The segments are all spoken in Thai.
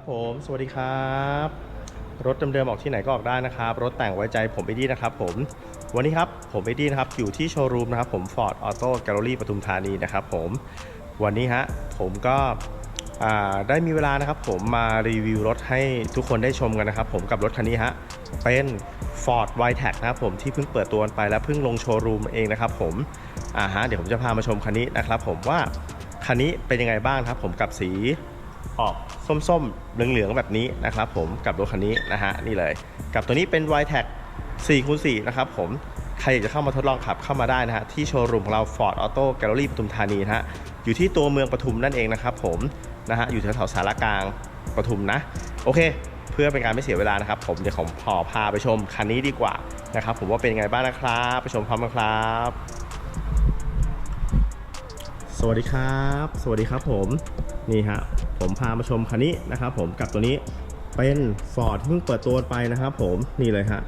ครับผม สวัสดีครับ รถเดิมๆออกที่ไหนก็ออกได้นะครับ รถแต่งไว้ใจผมเอดี้นะครับผม วันนี้ครับผมเอดี้นะครับ อยู่ที่โชว์รูมนะครับผม Ford Auto Gallery ปทุมธานีนะครับผม วันนี้ฮะผมก็ได้มีเวลานะครับผมมารีวิวรถให้ทุกคนได้ชมกันนะครับผมกับรถคันนี้ฮะเป็น Ford w i t e c นะครับผมที่เพิ่งเปิดตัวไปและเพิ่งลงโชว์รูมเองนะครับผมอ่าฮะเดี๋ยวผมจะพามาชมคันนี้นะครับผมว่าคันนี้เป็นยังไงบ้างครับผมกับสี ออกส้มๆ เหลืองๆ แบบนี้นะครับผมกับรถคันนี้นะฮะนี่เลย กับตัวนี้เป็น y t e c 4คูณ4นะครับผมใครอยากจะเข้ามาทดลองขับเข้ามาได้นะฮะที่โชว์รูมของเรา Ford Auto Gallery ปทุมธานีนะฮะอยู่ที่ตัวเมืองปทุมนั่นเองนะครับผมนะฮะอยู่แถวๆสารกลางปทุมนะ โอเค เพื่อเป็นการไม่เสียเวลานะครับผมเดี๋ยวผมขอพาไปชมคันนี้ดีกว่านะครับผมว่าเป็นยังไงบ้างนะครับไปชมพร้อมกันครับสวัสดีครับ สวัสดีครับผม นี่ฮะ ผมพามาชมคันนี้นะครับผมกับตัวนี้เป็น Ford ที่เพิ่งเปิดตัวไปนะครับผมนี่เลยฮะ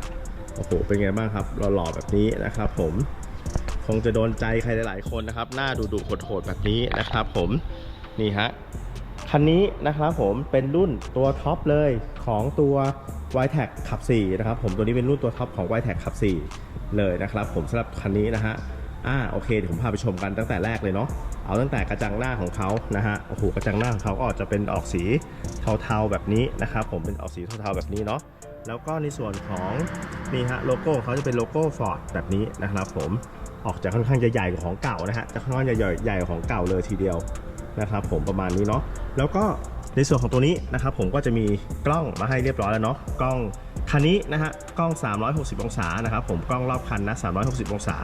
โอ้โหเป็นไงบ้างครับหล่อๆแบบนี้นะครับผมคงจะโดนใจใครหลายๆคนนะครับ หน้าดุๆโหดๆแบบนี้นะครับผมนี่ฮะคันนี้นะครับผมเป็นรุ่นตัวท็อปเลยของตัว y t e c ขับ4นะครับผมตัวนี้เป็นรุ่นตัวท็อปของ y t e c ขับ4เลยนะครับผมสำหรับคันนี้นะฮะ อ่าโอเคเดี๋ยวผมพาไปชมกันตั้งแต่แรกเลยเนาะเอาตั้งแต่กระจังหน้าของเขานะฮะโอ้โหกระจังหน้าของเขาก็จะเป็นออกสีเทาๆแบบนี้นะครับผมเป็นออกสีเทาๆแบบนี้เนาะแล้วก็ในส่วนของนี่ฮะโลโก้ของเขาจะเป็นโลโก้ Ford แบบนี้นะครับผมออกจะค่อนข้างจะใหญ่กว่าของเก่านะฮะจะค่อนข้างจะใหญ่ใหญ่กว่าของเก่าเลยทีเดียวนะครับผมประมาณนี้เนาะแล้วก็ในส่วนของตัวนี้นะครับผมก็จะมีกล้องมาให้เรียบร้อยแล้วเนาะกล้อง คันนี้นะฮะกล้อง 360 องศานะครับผมกล้องรอบคันนะ360 องศา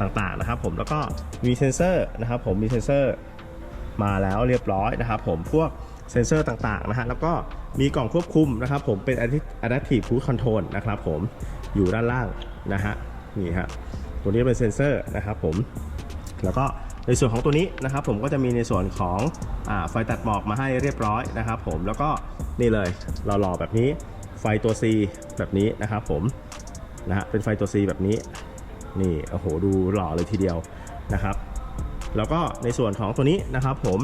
ต่างๆนะครับผมแล้วก็มีเซนเซอร์นะครับผมมีเซนเซอร์มาแล้วเรียบร้อยนะครับผมพวกเซนเซอร์ต่างๆนะฮะแล้วก็มีกล่องควบคุมนะครับผมเป็น Adaptive Cruise Control นะครับผมอยู่ด้านล่างนะฮะนี่ฮะตัวนี้เป็นเซนเซอร์นะครับผมแล้วก็ในส่วนของตัวนี้นะครับผมก็จะมีในส่วนของอไฟตัดหมอกมาให้เรียบร้อยนะครับผมแล้วก็นี่เลยหล่อๆแบบนี้ ไฟตัว C แบบนี้นะครับผมนะฮะเป็นไฟตัว C แบบนี้นี่โอ้โหดูหล่อเลยทีเดียวนะครับ แล้วก็ในส่วนของตัวนี้นะครับผม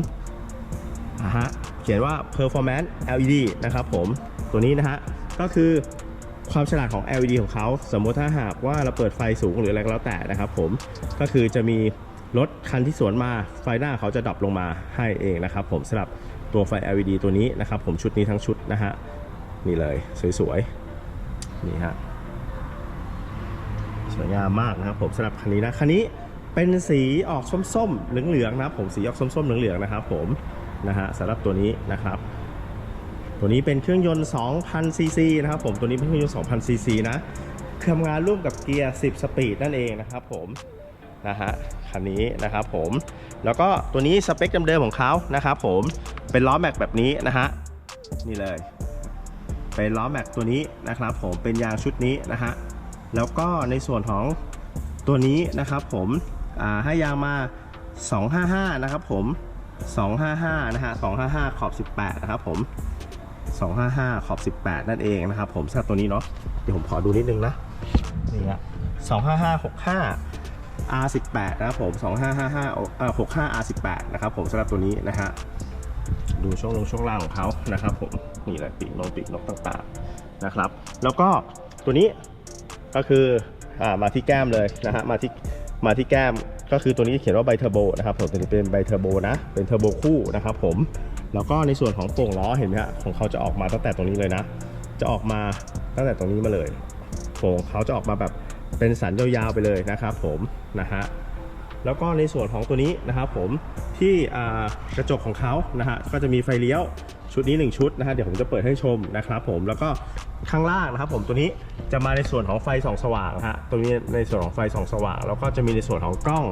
อ่าฮะเขียนว่า performance LED นะครับผมตัวนี้นะฮะก็คือความฉลาดของ LED ของเขาสมมติถ้าหากว่าเราเปิดไฟสูงหรืออะไรก็แล้วแต่นะครับผมก็คือจะมีรถคันที่สวนมาไฟหน้าเขาจะดับลงมาให้เองนะครับผมสำหรับตัวไฟ LED ตัวนี้นะครับผมชุดนี้ทั้งชุดนะฮะ นี่เลย สวยๆ นี่ฮะ สวยงามมากนะครับผมสำหรับคันนี้นะ คันนี้เป็นสีออกส้มๆ เหลืองๆนะครับผมสีออกส้มๆ เหลืองๆ นะครับผมนะฮะสำหรับตัวนี้นะครับ ตัวนี้เป็นเครื่องยนต์ 2,000 ซีซีนะครับผมตัวนี้เป็นเครื่องยนต์ 2,000 ซีซีนะทำงานร่วมกับเกียร์ 10 สปีดนั่นเองนะครับผมนะฮะคันนี้นะครับผมแล้วก็ตัวนี้สเปคเดิมๆของเขานะครับผมเป็นล้อแม็กแบบนี้นะฮะนี่เลย เป็นล้อแม็กตัวนี้นะครับ ผมเป็นยางชุดนี้นะฮะแล้วก็ในส่วนของตัวนี้นะครับ ผมให้ยางมา 255 นะครับ ผม 255 นะฮะ 255 ขอบ 18 นะครับผม 255 ขอบ 18 นั่นเองนะครับ ผมสำหรับตัวนี้เนาะเดี๋ยวผมขอดูนิดนึงนะนี่ฮะ25565 R18 นะครับผม 2555เอ่อ65 R18 นะครับผมสำหรับตัวนี้นะฮะดูช่วงลงช่วงล่างของเขานะครับผม นี่แหละปีกนกปีกนกต่างๆนะครับ แล้วก็ตัวนี้ก็คืออามาที่แก้มเลยนะฮะมาที่มาที่แก้มก็คือตัวนี้เขียนว่าไบเทอร์โบนะครับผมตัวนี้เป็นไบเทอร์โบนะเป็นเทอร์โบคู่นะครับผมแล้วก็ในส่วนของโป่งล้อเห็นไหมฮะของเขาจะออกมาตั้งแต่ตรงนี้เลยนะ จะออกมาตั้งแต่ตรงนี้มาเลยโป่งเขาจะออกมาแบบเป็นสันยาวๆไปเลยนะครับผมนะฮะแล้วก็ในส่วนของตัวนี้นะครับผมที่กระจกของเขานะฮะก็จะมีไฟเลี้ยว ชุดนี้ 1 ชุดนะฮะเดี๋ยวผมจะเปิดให้ชมนะครับผมแล้วก็ข้างล่างนะครับผมตัวนี้จะมาในส่วนของไฟส่องสว่างฮะตรงนี้ในส่วนของไฟส่องสว่าง แล้วก็จะมีในส่วนของกล้อง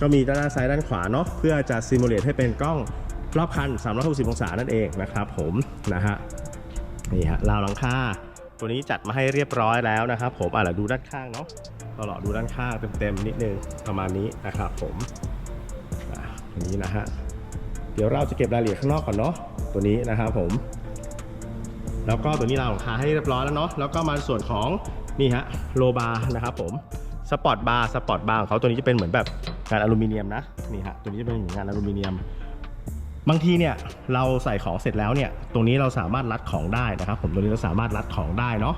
ก็มีด้านซ้ายด้านขวาเนาะเพื่อจะซิมูเลตให้เป็นกล้องรอบคัน 360 องศานั่นเองนะครับผมนะฮะนี่ฮะราวหลังคาตัวนี้จัดมาให้เรียบร้อยแล้วนะครับผมอะเดี๋ยวดูด้านข้างเนาะเราหล่อดูด้านข้างเต็มๆนิดนึงประมาณนี้นะครับผมอะตัวนี้นะฮะ เดี๋ยวเราจะเก็บรายละเอียดข้างนอกก่อนเนาะตัวนี้นะครับผม แล้วก็ตัวนี้เราหลังคาให้เรียบร้อยแล้วเนาะแล้วก็มาส่วนของนี่ฮะโลบาร์นะครับผมสปอร์ตบาร์สปอร์ตบาร์ของเขาตัวนี้จะเป็นเหมือนแบบงานอลูมิเนียมนะนี่ฮะตัวนี้จะเป็นงานอลูมิเนียม บางทีเนี่ยเราใส่ของเสร็จแล้วเนี่ยตรงนี้เราสามารถรัดของได้นะครับ ผมตรงนี้เราสามารถรัดของได้เนาะ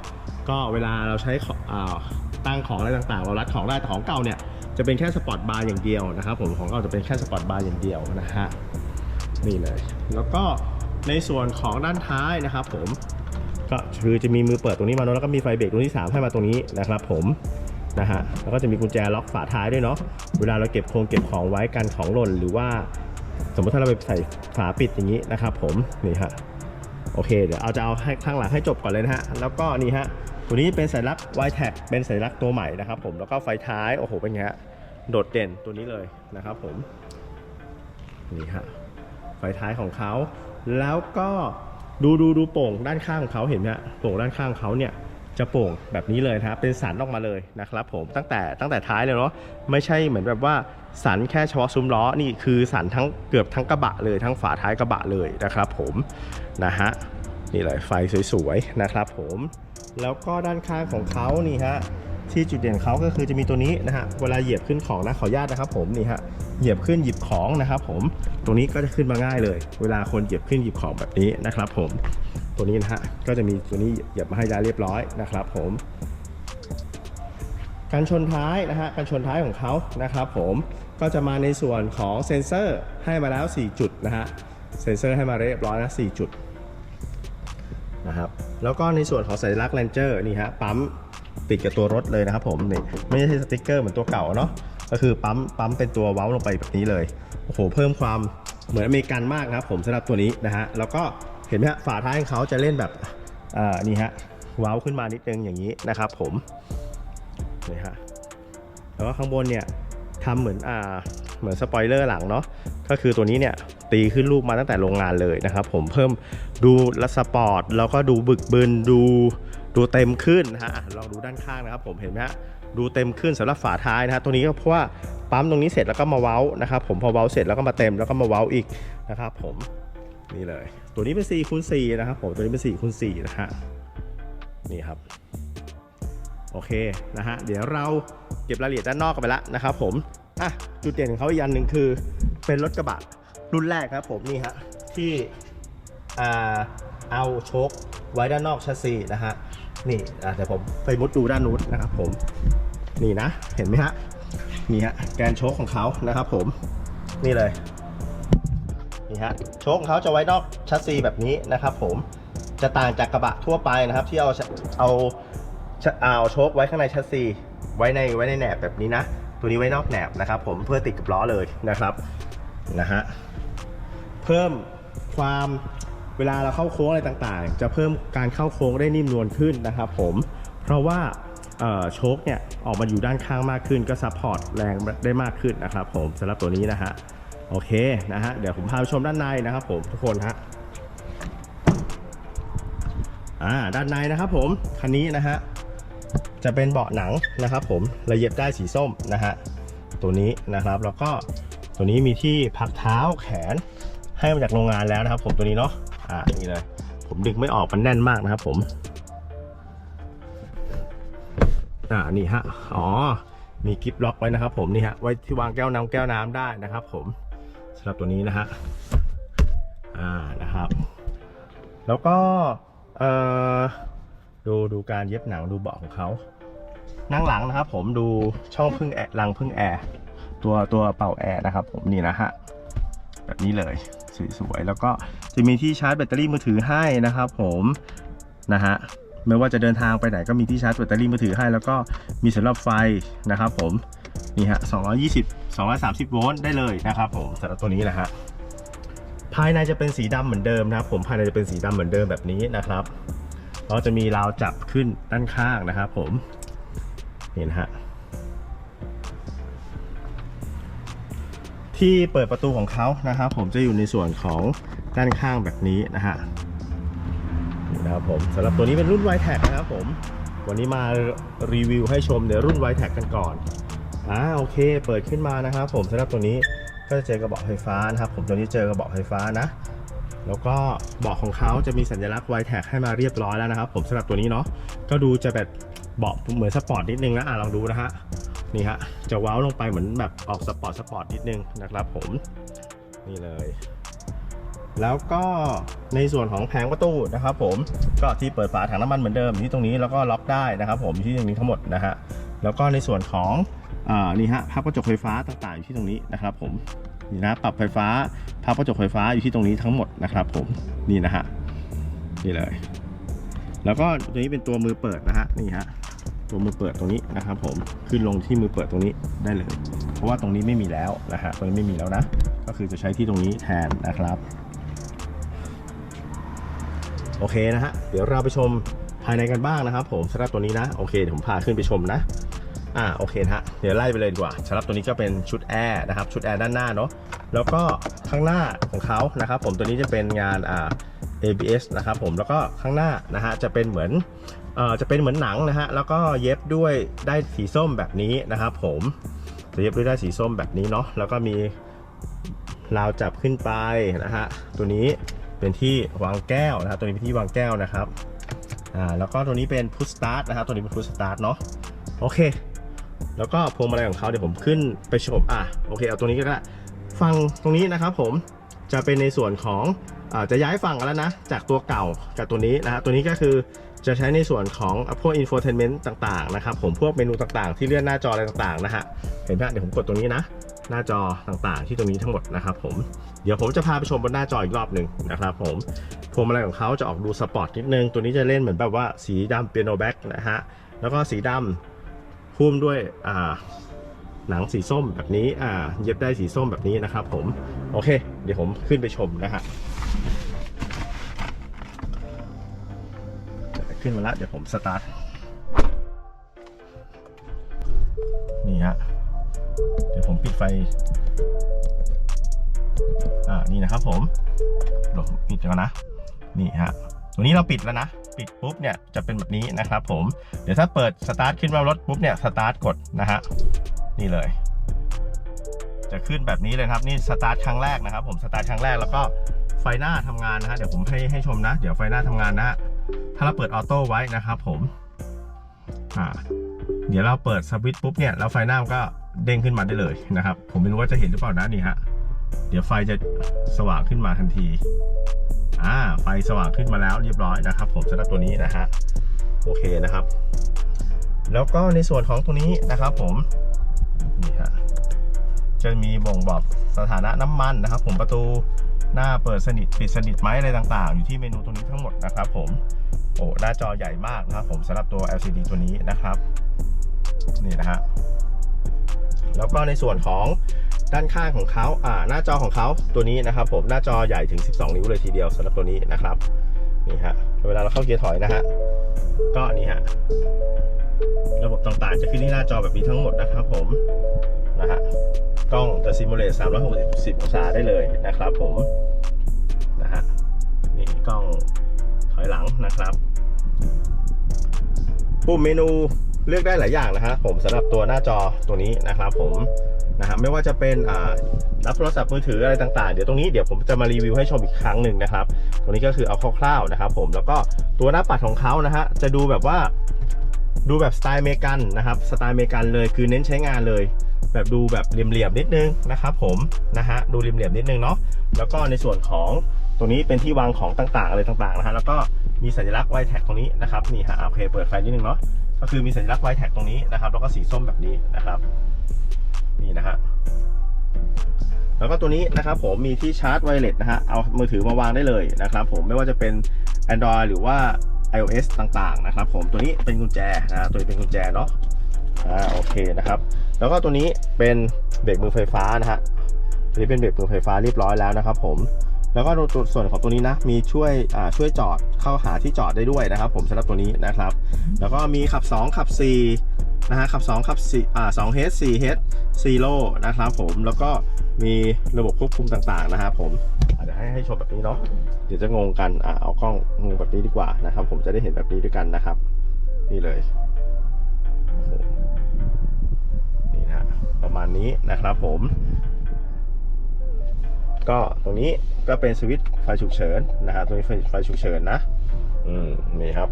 ก็เวลาเราใช้ตั้งของอะไรต่างๆ เรารัดของได้แต่ของเก่าเนี่ยจะเป็นแค่สปอร์ตบาร์อย่างเดียวนะครับผมของเก่าจะเป็นแค่สปอร์ตบาร์อย่างเดียวนะฮะ นี่เลย แล้วก็ในส่วนของด้านท้ายนะครับผมก็คือจะมีมือเปิดตรงนี้มาเนอะแล้วก็มีไฟเบรกตรงที่สามให้มาตรงนี้นะครับผมนะฮะแล้วก็จะมีกุญแจล็อกฝาท้ายด้วยเนาะเวลาเราเก็บโครงเก็บของไว้กันของหล่นหรือว่า สมมติถ้าเราไปใส่ฝาปิดอย่างนี้นะครับผมนี่ฮะโอเค เดี๋ยวเอาจะเอาให้ข้างหลังให้จบก่อนเลยนะฮะแล้วก็นี่ฮะตัวนี้เป็นสัญลักษณ์ y t a g เป็นสัญลักษณ์ตัวใหม่นะครับผมแล้วก็ไฟท้ายโอ้โหเป็นไงฮะโดดเด่นตัวนี้เลยนะครับผมนี่ฮะ ไฟท้ายของเขา แล้วก็ดูดูดูโป่งด้านข้างของเขาเห็นไหมฮะโป่งด้านข้างของเขาเนี่ยจะโป่งแบบนี้เลยนะครับเป็นสันออกมาเลยนะครับผมตั้งแต่ตั้งแต่ท้ายเลยเนาะไม่ใช่เหมือนแบบว่าสันแค่เฉพาะซุ้มล้อนี่คือสันทั้งเกือบทั้งกระบะเลยทั้งฝาท้ายกระบะเลยนะครับผมนะฮะนี่เลยไฟสวยๆนะครับผมแล้วก็ด้านข้างของเขานี่ฮะ ที่จุดเด่นเขาก็คือจะมีตัวนี้นะฮะเวลาเหยียบขึ้นของนะขออนุญาตนะครับ ผมนี่ฮะเหยียบขึ้นหยิบของนะครับ ผมตรงนี้ก็จะขึ้นมาง่ายเลย เวลาคนเหยียบขึ้นหยิบของแบบนี้นะครับ ผมตัวนี้นะฮะก็จะมีตัวนี้เหยียบมาให้ได้เรียบร้อยนะครับ ผมการชนท้ายนะฮะการชนท้ายของเขานะครับ ผมก็จะมาในส่วนของเซ็นเซอร์ให้มาแล้ว 4 จุดนะฮะเซ็นเซอร์ให้มาเรียบร้อยนะ4จุดนะครับแล้วก็ในส่วนของสัญลักษณ์ Ranger นี่ฮะปั๊ม ติดกับตัวรถเลยนะครับผมนี่ไม่ใช่สติกเกอร์เหมือนตัวเก่าเนาะก็คือปั๊มปั๊มเป็นตัวเว้าลงไปแบบนี้เลยโอ้โหเพิ่มความเหมือนอเมริกันมากนะครับผมสำหรับตัวนี้นะฮะแล้วก็เห็นไหมฮะฝาท้ายของเขาจะเล่นแบบอ่านี่ฮะเว้าขึ้นมานิดนึงอย่างนี้นะครับผมนี่ฮะแล้วก็ข้างบนเนี่ยทำเหมือนอ่าเหมือนสปอยเลอร์หลังเนาะก็คือตัวนี้เนี่ยตีขึ้นรูปมาตั้งแต่โรงงานเลยนะครับผมเพิ่มดูลัสปอร์ตแล้วก็ดูบึกบึนดู ดูเต็มขึ้นนะฮะลองดูด้านข้างนะครับผมเห็นไหมฮะดูเต็มขึ้นสำหรับฝาท้ายนะฮะตัวนี้ก็เพราะว่าปั๊มตรงนี้เสร็จแล้วก็มาเว้านะครับผมพอเว้าเสร็จแล้วก็มาเต็มแล้วก็มาเว้าอีกนะครับผมนี่เลย ตัวนี้เป็น4คูณ4นะครับผมตัวนี้เป็น4คูณ4นะฮะนี่ครับโอเคนะฮะเดี๋ยวเราเก็บรายละเอียดด้านนอกกันไปแล้วนะครับผมอะจุดเด่นของเขาอีกอันหนึ่งคือ เป็นรถกระบะรุ่นแรกครับผมนี่ฮะที่อ่าเอาโชคไว้ด้านนอกชัสซีนะฮะ นี่อะเดี๋ยวผมไปมุดดูด้านนู้นนะครับผมนี่นะเห็นไหมฮะนี่ฮะแกนโชคของเขานะครับผมนี่เลยนี่ฮะโชคของเขาจะไว้นอกชัสซีแบบนี้นะครับผมจะต่างจากกระบะทั่วไปนะครับ ที่เอาเอาเอาโชคไว้ข้างในชัสซีไว้ในไว้ในแหนบแบบนี้นะตัวนี้ไว้นอกแหนบนะครับ ผมเพื่อติดกับล้อเลยนะครับนะฮะเพิ่มความ เวลาเราเข้าโค้งอะไรต่างๆ จะเพิ่มการเข้าโค้งได้นิ่มนวลขึ้นนะครับผมเพราะว่าโชคเนี่ยออกมาอยู่ด้านข้างมากขึ้นก็ซัพพอร์ตแรงได้มากขึ้นนะครับผมสำหรับตัวนี้นะฮะโอเคนะฮะเดี๋ยวผมพาไปชมด้านในนะครับผมทุกคนฮะอ่าด้านในนะครับผมคันนี้นะฮะจะเป็นเบาะหนังนะครับผมระเย็บได้สีส้มนะฮะตัวนี้นะครับแล้วก็ตัวนี้มีที่พักเท้าแขนให้มาจากโรงงานแล้วนะครับผมตัวนี้เนาะ อ่านี่เลย ผมดึงไม่ออกมันแน่นมากนะครับผม อ่านี่ฮะ อ๋อ มีกิฟล็อกไว้นะครับผมนี่ฮะ ไว้ที่วางแก้วน้ำแก้วน้ำได้นะครับผมสำหรับตัวนี้นะฮะ อ่านะครับ แล้วก็ เอ่อ ดูดูการเย็บหนังดูเบาะของเขานั่งหลังนะครับผมดูช่องพึ่งแอร์รังพึ่งแอร์ตัวตัวเป่าแอร์นะครับผมนี่นะฮะ แบบนี้เลยสวยๆแล้วก็จะมีที่ชาร์จแบตเตอรี่มือถือให้นะครับ ผมนะฮะไม่ว่าจะเดินทางไปไหนก็มีที่ชาร์จแบตเตอรี่มือถือให้ แล้วก็มีสำหรับไฟนะครับ ผมนี่ฮะ220 230 โวลต์ได้เลยนะครับ ผมสำหรับตัวนี้นะฮะภายในจะเป็นสีดำเหมือนเดิมนะครับ ผมภายในจะเป็นสีดำเหมือนเดิมแบบนี้นะครับแล้วจะมีราวจับขึ้นด้านข้างนะครับ ผมนี่นฮะ ที่เปิดประตูของเขานะครับ ผมจะอยู่ในส่วนของด้านข้างแบบนี้นะฮะนี่นะครับผมสำหรับตัวนี้เป็นรุ่น y t a g นะครับผม วันนี้มารีวิวให้ชมในรุ่น y t a g กันก่อนอ่าโอเค เปิดขึ้นมานะครับ ผมสำหรับตัวนี้ก็จะเจอกระบอกไฟฟ้านะครับ ผมตัวนี้เจอกระบอกไฟฟ้านะ แล้วก็เบาะของเขาจะมีสัญลักษณ์ไวแท็กให้มาเรียบร้อยแล้วนะครับ ผมสำหรับตัวนี้เนาะก็ดูจะแบบเบาะเหมือนสปอร์ตนิดนึงนะอะลองดูนะฮะ นี่ฮะจะว้าวลงไปเหมือนแบบออกสปอร์ตสปอร์ตนิดนึงนะครับผมนี่เลย แล้วก็ในส่วนของแผงประตูนะครับ ผมก็ที่เปิดฝาถังน้ำมันเหมือนเดิมที่ตรงนี้แล้วก็ล็อกได้นะครับ ผมที่ตรงนี้ทั้งหมดนะฮะแล้วก็ในส่วนของอนี่ฮะพับกระจกไฟฟ้าต่างๆอยู่ที่ตรงนี้นะครับ ผมนี่นะปรับไฟฟ้าพับกระจกไฟฟ้าอยู่ที่ตรงนี้ทั้งหมดนะครับ ผมนี่นะฮะนี่เลย แล้วก็ตัวนี้เป็นตัวมือเปิดนะฮะนี่ฮะ ตัวมือเปิดตรงนี้นะครับผมขึ้นลงที่มือเปิดตรงนี้ได้เลย เพราะว่าตรงนี้ไม่มีแล้วนะฮะตรงนี้ไม่มีแล้วนะ ก็คือจะใช้ที่ตรงนี้แทนนะครับ โอเคนะฮะเดี๋ยวเราไปชมภายในกันบ้างนะครับ ผมสำหรับตัวนี้นะโอเคเดี๋ยวผมพาขึ้นไปชมนะอ่าโอเคนะฮะเดี๋ยวไล่ไปเลยดีกว่าสำหรับตัวนี้ก็เป็นชุดแอร์นะครับชุดแอร์ด้านหน้าเนาะแล้วก็ข้างหน้าของเขานะครับผมตัวนี้จะเป็นงานอ่า ABS นะครับผมแล้วก็ข้างหน้านะฮะจะเป็นเหมือน จะเป็นเหมือนหนังนะฮะแล้วก็เย็บด้วยได้สีส้มแบบนี้นะครับผมจะเย็บด้วยได้สีส้มแบบนี้เนาะแล้วก็มีราวจับขึ้นไปนะฮะตัวนี้เป็นที่วางแก้วนะครับตัวนี้เป็นที่วางแก้วนะครับอ่าแล้วก็ตัวนี้เป็นพุชสตาร์ทนะครับตัวนี้เป็นพุชสตาร์ทเนาะโอเค แล้วก็พวงมาลัยของเขาเดี๋ยวผมขึ้นไปชมอะโอเคเอาตัวนี้ก็ได้ฟังตรงนี้นะครับผม จะเป็นในส่วนของอจะย้ายฝั่งกันแล้วนะ จากตัวเก่ากับตัวนี้นะฮะตัวนี้ก็คือจะใช้ในส่วนของพวก infotainment ต่างๆนะครับผมพวกเมนูต่างๆ ที่เลื่อนหน้าจออะไรต่างๆนะฮะเห็นไหมเดี๋ยวผมกดตรงนี้นะ หน้าจอต่างๆ ที่ตรงนี้ทั้งหมดนะครับผมเดี๋ยวผมจะพาไปชมบนหน้าจออีกรอบหนึ่งนะครับผมพวงมาลัยของเขาจะออกดูสปอร์ตนิดนึง ตัวนี้จะเล่นเหมือนแบบว่าสีดำเปียโนแบ็กนะฮะแล้วก็สีดำพุ่มด้วยอ่า หนังสีส้มแบบนี้อ่าเย็บได้สีส้มแบบนี้นะครับผมโอเค เดี๋ยวผมขึ้นไปชมนะฮะขึ้นมาแล้วเดี๋ยวผมสตาร์ทนี่ฮะเดี๋ยวผมปิดไฟอ่านี่นะครับผมเดี๋ยวปิดก่อนนะนี่ฮะตัวนี้เราปิดแล้วนะปิดปุ๊บเนี่ยจะเป็นแบบนี้นะครับผมเดี๋ยวถ้าเปิดสตาร์ทขึ้นมารถปุ๊บเนี่ยสตาร์ทกดนะฮะ นี่เลย จะขึ้นแบบนี้เลยครับ นี่สตาร์ทครั้งแรกนะครับ ผมสตาร์ทครั้งแรกแล้วก็ไฟหน้าทำงานนะฮะเดี๋ยวผมให้ให้ชมนะ เดี๋ยวไฟหน้าทำงานนะฮะถ้าเราเปิดออโต้ไว้นะครับ ผมอ่าเดี๋ยวเราเปิดสวิตช์ปุ๊บเนี่ยแล้วไฟหน้ามันก็เด้งขึ้นมาได้เลยนะครับ ผมไม่รู้ว่าจะเห็นหรือเปล่านะนี่ฮะเดี๋ยวไฟจะสว่างขึ้นมาทันทีอ่าไฟสว่างขึ้นมาแล้วเรียบร้อยนะครับ ผมสำหรับตัวนี้นะฮะโอเคนะครับ แล้วก็ในส่วนของตัวนี้นะครับ ผม นี่ฮะจะมีบ่งบอกสถานะน้ำมันนะครับ ผมประตูหน้าเปิดสนิทปิดสนิทไหมอะไรต่างๆ อยู่ที่เมนูตรงนี้ทั้งหมดนะครับ ผมโอ้หน้าจอใหญ่มากนะครับ ผมสำหรับตัว LCD ตัวนี้นะครับ นี่นะฮะแล้วก็ในส่วนของด้านข้างของเขาอ่าหน้าจอของเขาตัวนี้นะครับ ผมหน้าจอใหญ่ถึง 12 นิ้วเลยทีเดียวสำหรับตัวนี้นะครับนี่ฮะเวลาเราเข้าเกียร์ถอยนะฮะก็นี่ฮะ ระบบต่างๆ จะขึ้นที่หน้าจอแบบนี้ทั้งหมดนะครับผมนะฮะกล้องจะซิมูเลต360องศาได้เลยนะครับผมนะฮะนี่กล้องถอยหลังนะครับปุ่มเมนูเลือกได้หลายอย่างนะฮะผมสำหรับตัวหน้าจอตัวนี้นะครับผมนะฮะไม่ว่าจะเป็นรับโทรศัพท์มือถืออะไรต่างๆ เดี๋ยวตรงนี้เดี๋ยวผมจะมารีวิวให้ชมอีกครั้งหนึ่งนะครับ ตรงนี้ก็คือเอาคร่าวๆนะครับผมแล้วก็ตัวหน้าปัดของเขานะฮะจะดูแบบว่า ดูแบบสไตล์เมกันนะครับสไตล์เมกันเลยคือเน้นใช้งานเลย แบบดูแบบเหลี่ยมๆนิดนึงนะครับผมนะฮะดูเหลี่ยมๆนิดนึงเนาะแล้วก็ในส่วนของตรงนี้เป็นที่วางของต่างๆอะไรต่างๆนะฮะแล้วก็มีสัญลักษณ์ไวแท็กตรงนี้นะครับนี่ฮะโอเคเปิดไฟนิดนึงเนาะก็คือมีสัญลักษณ์ไวแท็กตรงนี้นะครับ แล้วก็สีส้มแบบนี้นะครับ นี่นะฮะแล้วก็ตัวนี้นะครับผมมีที่ชาร์จไวเลสนะฮะเอามือถือมาวางได้เลยนะครับผมไม่ว่าจะเป็น Android หรือว่า iOS ต่างๆนะครับผมตัวนี้เป็นกุญแจนะตัวนี้เป็นกุญแจเนาะอ่าโอเคนะครับ แล้วก็ตัวนี้เป็นเบรกมือไฟฟ้านะฮะตัวนี้เป็นเบรกมือไฟฟ้าเรียบร้อยแล้วนะครับผมแล้วก็ส่วนของตัวนี้นะมีช่วยอ่าช่วยจอดเข้าหาที่จอดได้ด้วยนะครับ ผมสำหรับตัวนี้นะครับ แล้วก็มีขับ 2 ขับ4นะฮะขับ 2 ขับ4อ่า2 h 4 h 0นะครับผมแล้วก็มีระบบควบคุมต่างๆนะครับผม อาจจะให้ให้ชมแบบนี้เนาะเดี๋ยวจะงงกันอ่าเอากล้องงงแบบนี้ดีกว่านะครับ ผมจะได้เห็นแบบนี้ด้วยกันนะครับ นี่เลยนี่นะประมาณนี้นะครับผม ก็ตรงนี้ก็เป็นสวิตช์ไฟฉุกเฉินนะฮะตรงนี้ไฟไฟฉุกเฉินนะ อืมนี่ครับ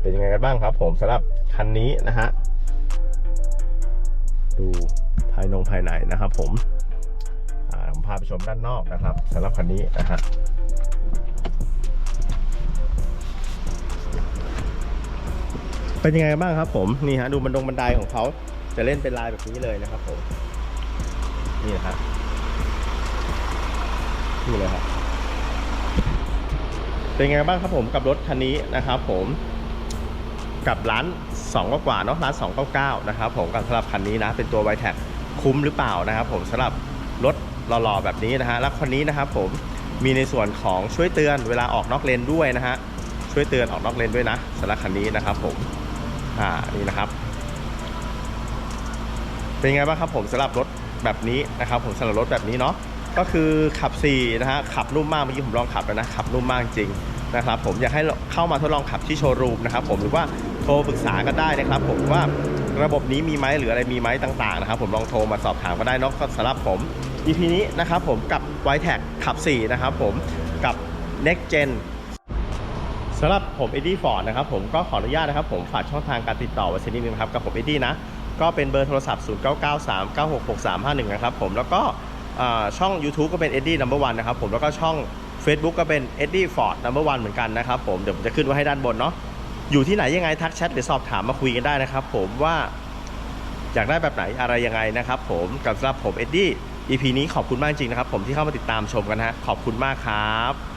เป็นยังไงกันบ้างครับ ผมสำหรับคันนี้นะฮะดูภายนงภายในนะครับผมาผมพาไปชมด้านนอกนะครับสำหรับคันนี้นะฮะเป็นยังไงบ้างครับผมนี่ฮะดูบันดงบันไดของเขาจะเล่นเป็นลายแบบนี้เลยนะครับผมนี่นะฮะนี่เลยครับเป็นไงบ้างครับผมกับรถคันนี้นะครับผมกับร้าน2กว่าๆเนาะร้าน299นะครับผมกับสำหรับคันนี้นะเป็นตัวไวแท็กคุ้มหรือเปล่านะครับผมสำหรับรถ หล่อๆแบบนี้นะฮะแล้วคันนี้นะครับผมมีในส่วนของช่วยเตือนเวลาออกนอกเลนด้วยนะฮะช่วยเตือนออกนอกเลนด้วยนะสำหรับคันนี้นะครับผมอ่านี่นะครับ เป็นไงบ้างครับผมสำหรับรถแบบนี้นะครับ ผมสำหรับรถแบบนี้เนาะก็คือขับ4นะฮะขับนุ่มมากเมื่อกี้ผมลองขับแล้วนะขับนุ่มมากจริงนะครับผมอยากให้เข้ามาทดลองขับที่โชว์รูมนะครับผมหรือว่าโทรปรึกษากันได้นะครับผมว่าระบบนี้มีไหมหรืออะไรมีไหมต่างๆนะครับผมลองโทรมาสอบถามก็ได้เนอะก็สำหรับผม EP นี้นะครับผมกับ y t e c ขับ 4 นะครับผมกับ Next Gen สำหรับผมเอ็ดดี้ฟอร์ดนะครับผมก็ขออนุญาตนะครับผมฝากช่องทางการติดต่อไว้สักนิดนึงนะครับกับผมเอ็ดดี้นะก็เป็นเบอร์โทรศัพท์ 0993966351 นะครับผมแล้วก็ช่อง YouTube ก็เป็น Eddie Number One นะครับผมแล้วก็ช่อง Facebook ก็เป็น Eddie Ford Number One เหมือนกันนะครับผมเดี๋ยวผมจะขึ้นไว้ให้ด้านบนเนาะอยู่ที่ไหนยังไงทักแชทหรือสอบถามมาคุยกันได้นะครับผมว่าอยากได้แบบไหนอะไรยังไงนะครับผมกับสำหรับผมเอ็ดดี้ EP นี้ขอบคุณมากจริงนะครับ ผมที่เข้ามาติดตามชมกันฮะขอบคุณมากครับ